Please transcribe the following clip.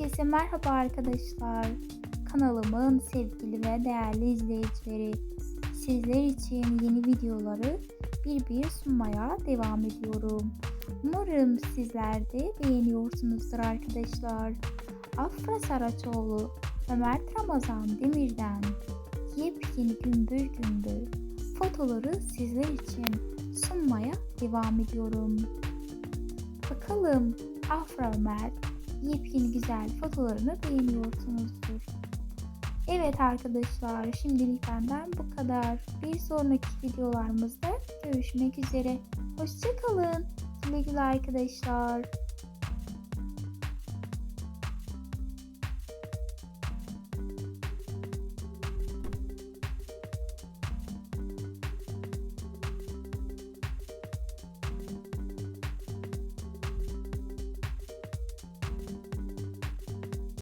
Herkese merhaba arkadaşlar. Kanalımın sevgili ve değerli izleyicileri. Sizler için yeni videoları bir bir sunmaya devam ediyorum. Umarım sizler de beğeniyorsunuzdur arkadaşlar. Afra Saraçoğlu ve Mert Ramazan Demir'den yepyeni gümbür gümbür fotoları sizler için sunmaya devam ediyorum. Bakalım Afra ve Mert yepyeni güzel fotolarını beğeniyorsunuzdur. Evet arkadaşlar şimdilik benden bu kadar. Bir sonraki videolarımızda görüşmek üzere. Hoşçakalın. Güle arkadaşlar.